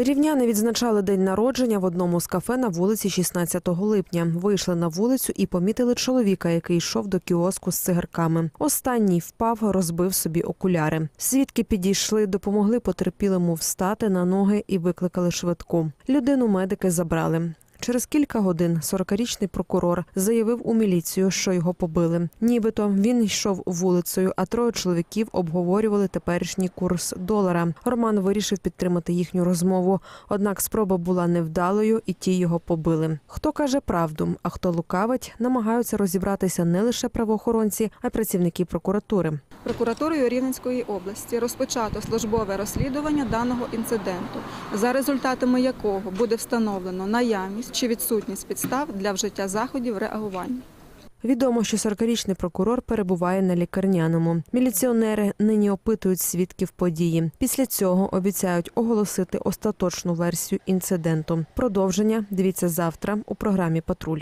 Рівняни відзначали день народження в одному з кафе на вулиці 16 липня. Вийшли на вулицю і помітили чоловіка, який йшов до кіоску з цигарками. Останній впав, розбив собі окуляри. Свідки підійшли, допомогли потерпілому встати на ноги і викликали швидку. Людину медики забрали. Через кілька годин 40-річний прокурор заявив у міліцію, що його побили. Нібито він йшов вулицею, а троє чоловіків обговорювали теперішній курс долара. Роман вирішив підтримати їхню розмову. Однак спроба була невдалою, і ті його побили. Хто каже правду, а хто лукавить, намагаються розібратися не лише правоохоронці, а й працівники прокуратури. Прокуратурою Рівненської області розпочато службове розслідування даного інциденту, за результатами якого буде встановлено наявність чи відсутність підстав для вжиття заходів реагування. Відомо, що 40-річний прокурор перебуває на лікарняному. Міліціонери нині опитують свідків події. Після цього обіцяють оголосити остаточну версію інциденту. Продовження дивіться завтра у програмі Патруль.